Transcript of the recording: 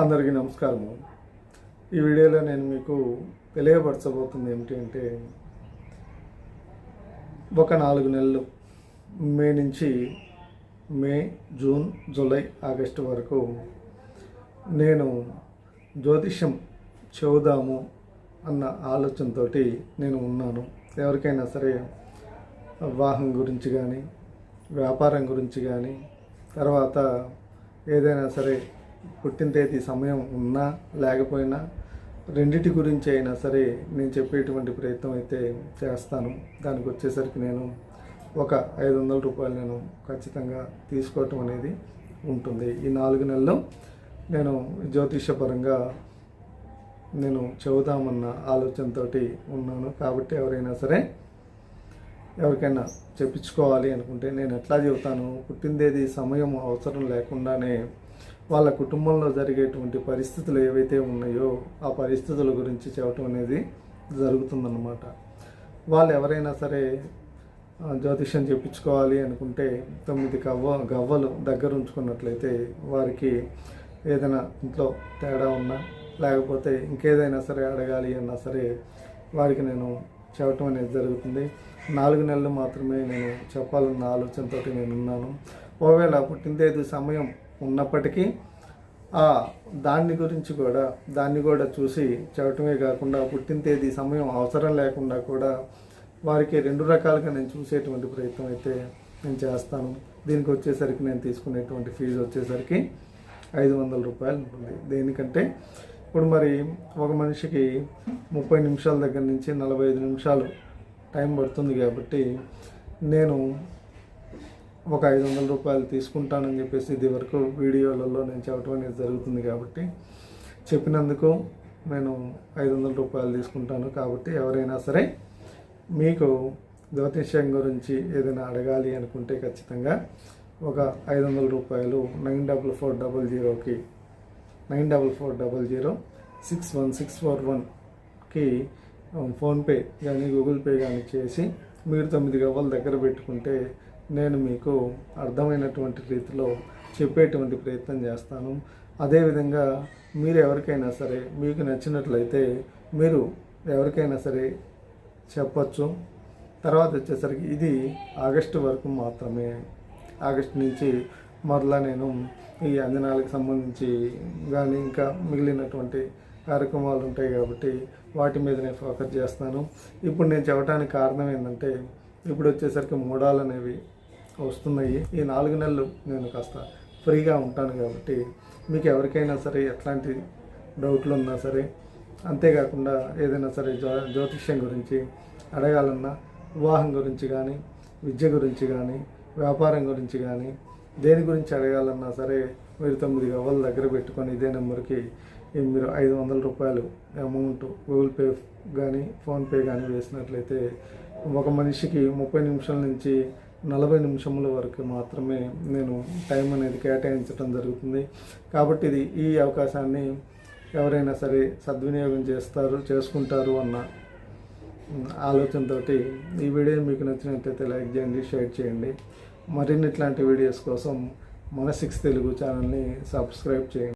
అందరికీ నమస్కారము. ఈ వీడియోలో నేను మీకు తెలియపరచబోతుంది ఏమిటి అంటే ఒక నాలుగు నెలలు మే నుంచి మే జూన్ జూలై ఆగస్టు వరకు నేను జ్యోతిష్యం చెబుదాము అన్న ఆలోచనతో నేను ఉన్నాను. ఎవరికైనా సరే వివాహం గురించి కానీ వ్యాపారం గురించి కానీ తర్వాత ఏదైనా సరే పుట్టిన తేదీ సమయం ఉన్నా లేకపోయినా రెండిటి గురించి అయినా సరే నేను చెప్పేటువంటి ప్రయత్నం అయితే చేస్తాను. దానికి వచ్చేసరికి నేను ఒక ఐదు వందల రూపాయలు నేను ఖచ్చితంగా తీసుకోవటం అనేది ఉంటుంది. ఈ నాలుగు నెలల్లో నేను జ్యోతిషపరంగా నేను చెబుదామన్న ఆలోచనతో ఉన్నాను. కాబట్టి ఎవరైనా సరే ఎవరికైనా చెప్పించుకోవాలి అనుకుంటే నేను ఎట్లా చెబుతాను? పుట్టిందేది సమయం అవసరం లేకుండానే వాళ్ళ కుటుంబంలో జరిగేటువంటి పరిస్థితులు ఏవైతే ఉన్నాయో ఆ పరిస్థితుల గురించి చెప్పటం అనేది జరుగుతుందన్నమాట. వాళ్ళు ఎవరైనా సరే జ్యోతిష్యం చెప్పించుకోవాలి అనుకుంటే తొమ్మిది గవ్వ గవ్వలు దగ్గర ఉంచుకున్నట్లయితే వారికి ఏదైనా ఇంట్లో తేడా ఉన్నా లేకపోతే ఇంకేదైనా సరే అడగాలి అన్నా సరే వారికి నేను చెప్పటం అనేది జరుగుతుంది. నాలుగు నెలలు మాత్రమే నేను చెప్పాలన్న ఆలోచనతో నేను ఉన్నాను ఒకవేళ పుట్టినతేదీ సమయం ఉన్నప్పటికీ ఆ దాన్ని గురించి కూడా దాన్ని కూడా చూసి చెప్పటమే కాకుండా పుట్టిన తేదీ సమయం అవసరం లేకుండా కూడా వారికి రెండు రకాలుగా నేను చూసేటువంటి ప్రయత్నం అయితే నేను చేస్తాను. దీనికి వచ్చేసరికి నేను తీసుకునేటువంటి ఫీజు వచ్చేసరికి ఐదు వందల రూపాయలు ఉంటుంది. దేనికంటే ఇప్పుడు మరి ఒక మనిషికి ముప్పై నిమిషాల దగ్గర నుంచి నలభై ఐదు నిమిషాలు టైం పడుతుంది కాబట్టి నేను ఒక ఐదు వందల రూపాయలు తీసుకుంటానని చెప్పేసి ఇది వరకు వీడియోలలో నేను చెప్పడం అనేది జరుగుతుంది కాబట్టి చెప్పినందుకు నేను ఐదు వందల రూపాయలు తీసుకుంటాను కాబట్టి ఎవరైనా సరే మీకు జ్యోతిష్యం గురించి ఏదైనా అడగాలి అనుకుంటే ఖచ్చితంగా ఒక ఐదు వందల రూపాయలు నైన్ డబల్ ఫోర్ డబల్ జీరోకి nine double four double zero six one six four వన్కి ఫోన్పే కానీ గూగుల్ పే కానీ చేసి మీరు తొమ్మిది గవ్వలు దగ్గర పెట్టుకుంటే నేను మీకు అర్థమైనటువంటి రీతిలో చెప్పేటువంటి ప్రయత్నం చేస్తాను. అదేవిధంగా మీరు ఎవరికైనా సరే మీకు నచ్చినట్లయితే మీరు ఎవరికైనా సరే చెప్పచ్చు. తర్వాత వచ్చేసరికి ఇది ఆగస్టు వరకు మాత్రమే. ఆగస్టు నుంచి మరలా నేను ఈ అంజనాలకు సంబంధించి కానీ ఇంకా మిగిలినటువంటి కార్యక్రమాలు ఉంటాయి కాబట్టి వాటి మీద నేను ఫోకస్ చేస్తాను. ఇప్పుడు నేను చెప్పడానికి కారణం ఏంటంటే ఇప్పుడు వచ్చేసరికి మూడాలు అనేవి వస్తున్నాయి. ఈ నాలుగు నెలలు నేను కాస్త ఫ్రీగా ఉంటాను కాబట్టి మీకు ఎవరికైనా సరే ఎట్లాంటి డౌట్లు ఉన్నా సరే అంతేకాకుండా ఏదైనా సరే జ్యో జ్యోతిష్యం గురించి అడగాలన్నా వివాహం గురించి కానీ విద్య గురించి కానీ వ్యాపారం గురించి కానీ దేని గురించి అడగాలన్నా సరే మీరు తొమ్మిది గవ్వల దగ్గర పెట్టుకొని ఇదే నెంబర్కి మీరు ఐదు వందల రూపాయలు అమౌంట్ గూగుల్ పే కానీ ఫోన్పే కానీ వేసినట్లయితే ఒక మనిషికి ముప్పై నిమిషాల నుంచి నలభై నిమిషముల వరకు మాత్రమే నేను టైం అనేది కేటాయించడం జరుగుతుంది. కాబట్టి ఇది ఈ అవకాశాన్ని ఎవరైనా సరే సద్వినియోగం చేస్తారు చేసుకుంటారు అన్న ఆలోచనతో ఈ వీడియో మీకు నచ్చినట్లయితే లైక్ చేయండి షేర్ చేయండి. మరిన్ని ఇట్లాంటి వీడియోస్ కోసం మన సిక్స్ తెలుగు ఛానల్ని సబ్స్క్రైబ్ చేయండి.